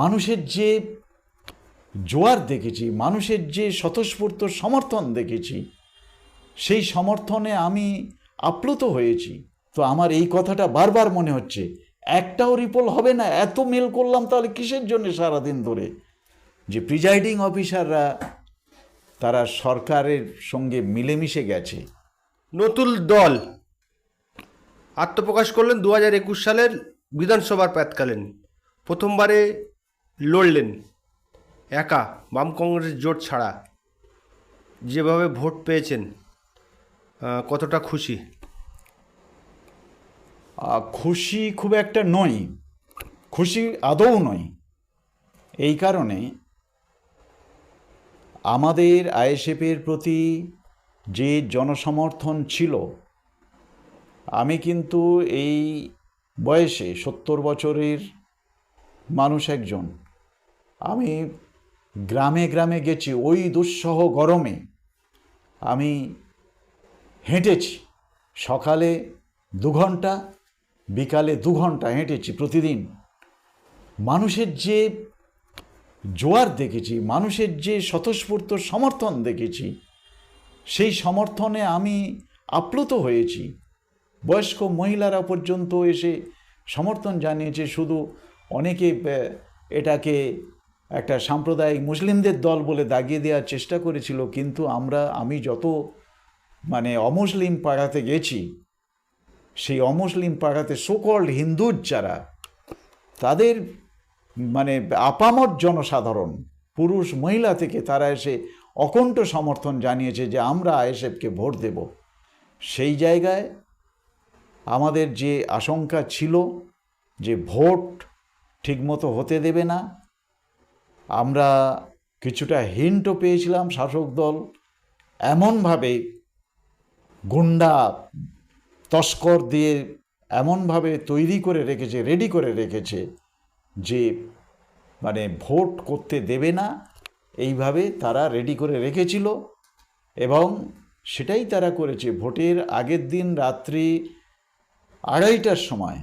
মানুষের যে জোয়ার দেখেছি, মানুষের যে স্বতঃস্ফূর্ত সমর্থন দেখেছি, সেই সমর্থনে আমি আপ্লুত হয়েছি। তো আমার এই কথাটা বারবার মনে হচ্ছে, একটাও রিপোল হবে না, এত মেল করলাম তাহলে কিসের জন্য সারাদিন ধরে? যে প্রিজাইডিং অফিসাররা তারা সরকারের সঙ্গে মিলেমিশে গেছে। নতুন দল আত্মপ্রকাশ করলেন দু হাজার একুশ সালের বিধানসভার প্যাতকালীন প্রথমবারে লড়লেন। একা বাম কংগ্রেস জোট ছাড়া। যেভাবে ভোট পেয়েছেন কতটা খুশি? খুশি খুব একটা নই। খুশি আদৌ নয় এই কারণে আমাদের আইএসএফের প্রতি যে জনসমর্থন ছিল, আমি কিন্তু এই বয়সে সত্তর বছরের মানুষ একজন। আমি গ্রামে গ্রামে গেছি, ওই দুঃসহ গরমে। আমি হেঁটেছি, সকালে দু ঘণ্টা বিকালে দু ঘণ্টা হেঁটেছি প্রতিদিন। মানুষের যে জোয়ার দেখেছি, মানুষের যে স্বতঃস্ফূর্ত সমর্থন দেখেছি, সেই সমর্থনে আমি আপ্লুত হয়েছি। বয়স্ক মহিলারা পর্যন্ত এসে সমর্থন জানিয়েছে, শুধু অনেকে এটাকে একটা সাম্প্রদায়িক মুসলিমদের দল বলে দাগিয়ে দেওয়ার চেষ্টা করেছিল, কিন্তু আমরা, আমি যত মানে অমুসলিম পাড়াতে গেছি, সেই অমুসলিম পাড়াতে সোকল্ড হিন্দুর যারা, তাদের মানে আপামর জনসাধারণ, পুরুষ, মহিলা থেকে তারা এসে অকণ্ঠ সমর্থন জানিয়েছে যে আমরা আইএসএফকে ভোট দেব। সেই জায়গায় আমাদের যে আশঙ্কা ছিল যে ভোট ঠিকমতো হতে দেবে না আমরা কিছুটা হিন্টও পেয়েছিলাম শাসক দল। এমনভাবে গুন্ডা তস্কর দিয়ে এমনভাবে তৈরি করে রেখেছে রেডি করে রেখেছে যে মানে ভোট করতে দেবে না, এইভাবে তারা রেডি করে রেখেছিল এবং সেটাই তারা করেছে। ভোটের আগের দিন রাত্রি আড়াইটার সময়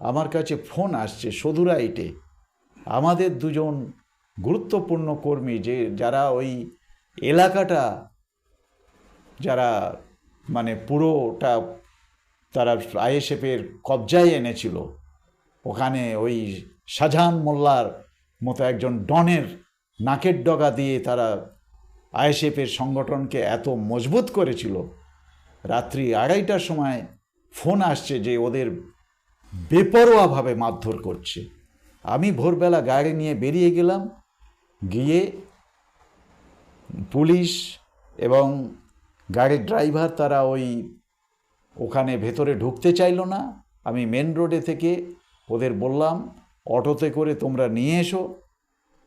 আমার কাছে ফোন আসছে, সদুরাইটে। আমাদের দুজন গুরুত্বপূর্ণ কর্মী যে যারা ওই এলাকাটা, যারা মানে পুরোটা তারা আইএসএফের কবজায় এনেছিল, ওখানে ওই শাহজাহান মোল্লার মতো একজন ডনের নাকের ডগা দিয়ে তারা আইএসএফের সংগঠনকে এত মজবুত করেছিল। রাত্রি আড়াইটার সময় ফোন আসছে যে ওদের বেপরোয়াভাবে মারধর করছে। আমি ভোরবেলা গাড়ি নিয়ে বেরিয়ে গেলাম গিয়ে পুলিশ এবং গাড়ির ড্রাইভার তারা ওই ওখানে ভেতরে ঢুকতে চাইলো না। আমি মেন রোডে থেকে ওদের বললাম, অটোতে করে তোমরা নিয়ে এসো।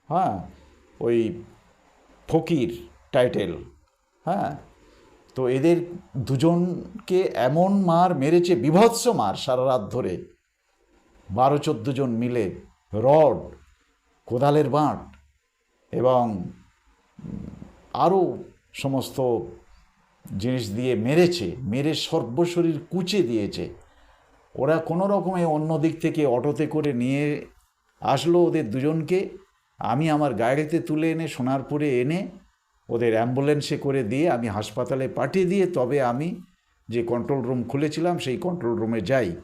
হ্যাঁ ওই ফকির টাইটেল হ্যাঁ। তো এদের দুজনকে এমন মার মেরেছে, বিভৎস মার সারা রাত ধরে। বারো চোদ্দ জন মিলে, রড, কোদালের বাঁট এবং আরও সমস্ত জিনিস দিয়ে মেরেছে, মেরে সর্বশরীর কুচে দিয়েছে। ওরা কোনো রকমে অন্য দিক থেকে অটোতে করে নিয়ে আসলো ওদের দুজনকে। আমি আমার গাড়িতে তুলে এনে সোনারপুরে এনে ওদের অ্যাম্বুলেন্সে করে দিয়ে আমি হাসপাতালে পাঠিয়ে দিয়ে তবে আমি যে কন্ট্রোল রুম খুলেছিলাম সেই কন্ট্রোল রুমে যাই।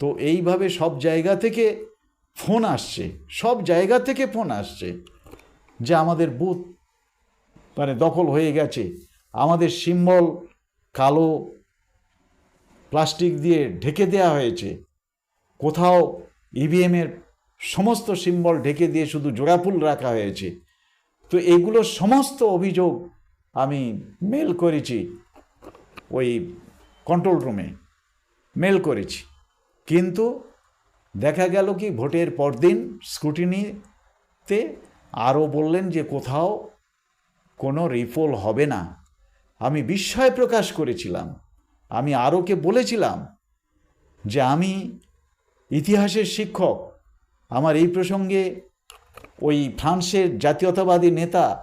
তো এইভাবে সব জায়গা থেকে ফোন আসছে, সব জায়গা থেকে ফোন আসছে। যে আমাদের বুথ মানে দখল হয়ে গেছে। আমাদের সিম্বল কালো প্লাস্টিক দিয়ে ঢেকে দেওয়া হয়েছে। কোথাও ইভিএমের সমস্ত সিম্বল ঢেকে দিয়ে শুধু জোড়াফুল রাখা হয়েছে। তো এগুলো সমস্ত অভিযোগ আমি মেল করেছি ওই কন্ট্রোল রুমে মেল করেছি। কিন্তু দেখা গেল কি ভোটের পরদিন স্ক্রুটিনিতে আরও বললেন যে কোথাও কোনো রিপোল হবে না। আমি বিস্ময় প্রকাশ করেছিলাম। আমি আরওকে বলেছিলাম যে আমি ইতিহাসের শিক্ষক। আমার এই প্রসঙ্গে ওই ফ্রান্সের জাতীয়তাবাদী নেতা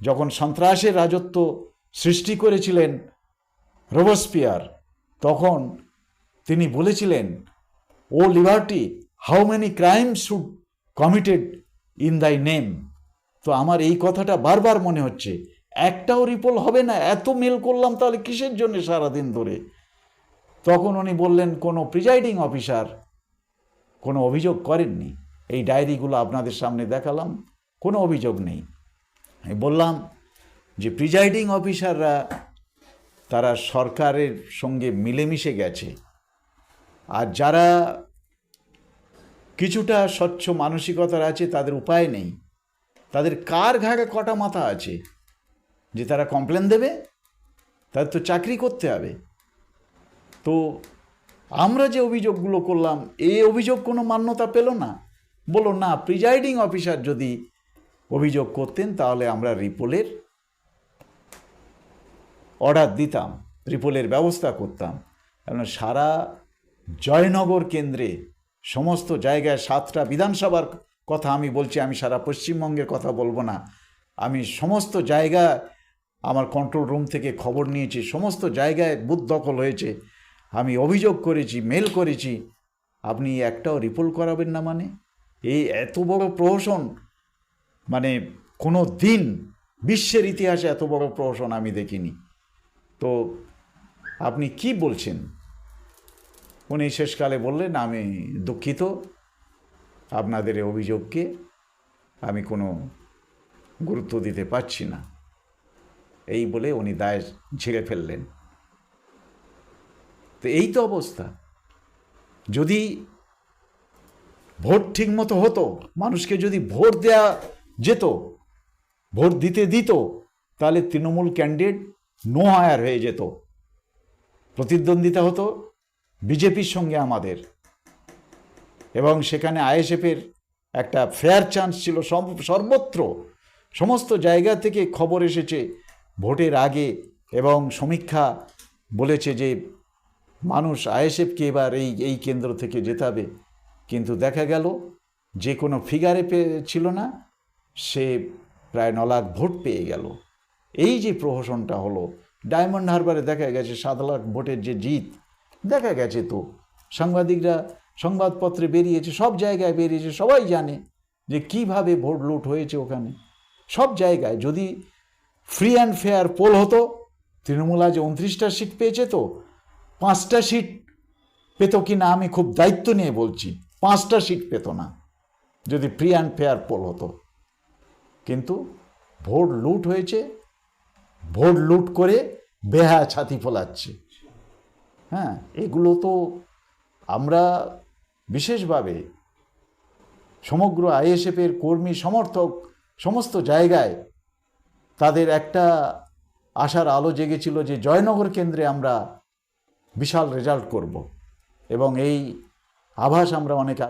যখন সন্ত্রাসের রাজত্ব সৃষ্টি করেছিলেন রোবসপিয়ার, তখন তিনি বলেছিলেন, O liberty, how many crime should committed in thy name তো আমার এই কথাটা বারবার মনে হচ্ছে। একটাও রিপোল হবে না, এত মেল করলাম তাহলে কিসের জন্য সারাদিন ধরে? তখন উনি বললেন, কোনো প্রিজাইডিং অফিসার কোনো অভিযোগ করেননি। এই ডায়েরিগুলো আপনাদের সামনে দেখালাম, কোনো অভিযোগ নেই। আমি বললাম যে প্রিজাইডিং অফিসাররা তারা সরকারের সঙ্গে মিলেমিশে গেছে। আর যারা কিছুটা স্বচ্ছ মানসিকতার আছে, তাদের উপায় নেই। তাদের কার ঘাড়ে কটা মাথা আছে? যে তারা কমপ্লেন দেবে, তাদের তো চাকরি করতে হবে। তো আমরা যে অভিযোগগুলো করলাম এই অভিযোগ কোনো মান্যতা পেল না? বলো, না প্রিজাইডিং অফিসার যদি অভিযোগ করতেন, তাহলে আমরা রিপোলের অর্ডার দিতাম, রিপোলের ব্যবস্থা করতাম। কারণ সারা জয়নগর কেন্দ্রে সমস্ত জায়গায় সাতটা বিধানসভার কথা আমি বলছি, আমি সারা পশ্চিমবঙ্গের কথা বলব না। আমি সমস্ত জায়গা আমার কন্ট্রোল রুম থেকে খবর নিয়েছি, সমস্ত জায়গায় বুথ দখল হয়েছে। আমি অভিযোগ করেছি মেল করেছি। আপনি একটাও রিপোর্ট করাবেন না মানে? এই এত বড় প্রহসন মানে কোনো দিন বিশ্বের ইতিহাসে এত বড় প্রহসন আমি দেখিনি। তো আপনি কি বলছেন? উনি শেষকালে বললেন, আমি দুঃখিত আপনাদের অভিযোগকে আমি কোনো গুরুত্ব দিতে পারছি না। এই বলে উনি দায় ঝেড়ে ফেললেন। তো এই তো অবস্থা। যদি ভোট ঠিক মতো হতো, মানুষকে যদি ভোট দেয়া যেত, ভোট দিতে দিত, তাহলে তৃণমূল ক্যান্ডিডেট নো হায়ার হয়ে যেত। প্রতিদ্বন্দ্বিতা হতো বিজেপির সঙ্গে আমাদের। এবং সেখানে আইএসএফের একটা ফেয়ার চান্স ছিল সর্বত্র সমস্ত জায়গা থেকে খবর এসেছে ভোটের আগে। এবং সমীক্ষা বলেছে যে মানুষ আইএসএফকে এবার এই এই কেন্দ্র থেকে জেতাবে। কিন্তু দেখা গেল যে কোনো ফিগারে ছিল না, সে প্রায় ন লাখ ভোট পেয়ে গেল। এই যে প্রহসনটা হলো ডায়মন্ড হারবারে দেখা গেছে সাত লাখ ভোটের যে জিত দেখা গেছে তো। সাংবাদিকরা সংবাদপত্রে বেরিয়েছে, সব জায়গায় বেরিয়েছে, সবাই জানে যে কীভাবে ভোট লুট হয়েছে ওখানে। সব জায়গায় যদি ফ্রি অ্যান্ড ফেয়ার পোল হতো, তৃণমূল আজ উনত্রিশটা সিট পেয়েছে তো, পাঁচটা সিট পেত কি না আমি খুব দায়িত্ব নিয়ে বলছি, পাঁচটা সিট পেত না, যদি ফ্রি অ্যান্ড ফেয়ার পোল হতো। কিন্তু ভোট লুট হয়েছে, ভোট লুট করে বেহা ছাতি ফোলাচ্ছে। হ্যাঁ এগুলো তো আমরা বিশেষভাবে সমগ্র আইএসএফের কর্মী, সমর্থক, সমস্ত জায়গায় তাদের একটা আশার আলো জেগেছিল যে জয়নগর কেন্দ্রে আমরা বিশাল রেজাল্ট করব। এবং এই আভাস আমরা অনেক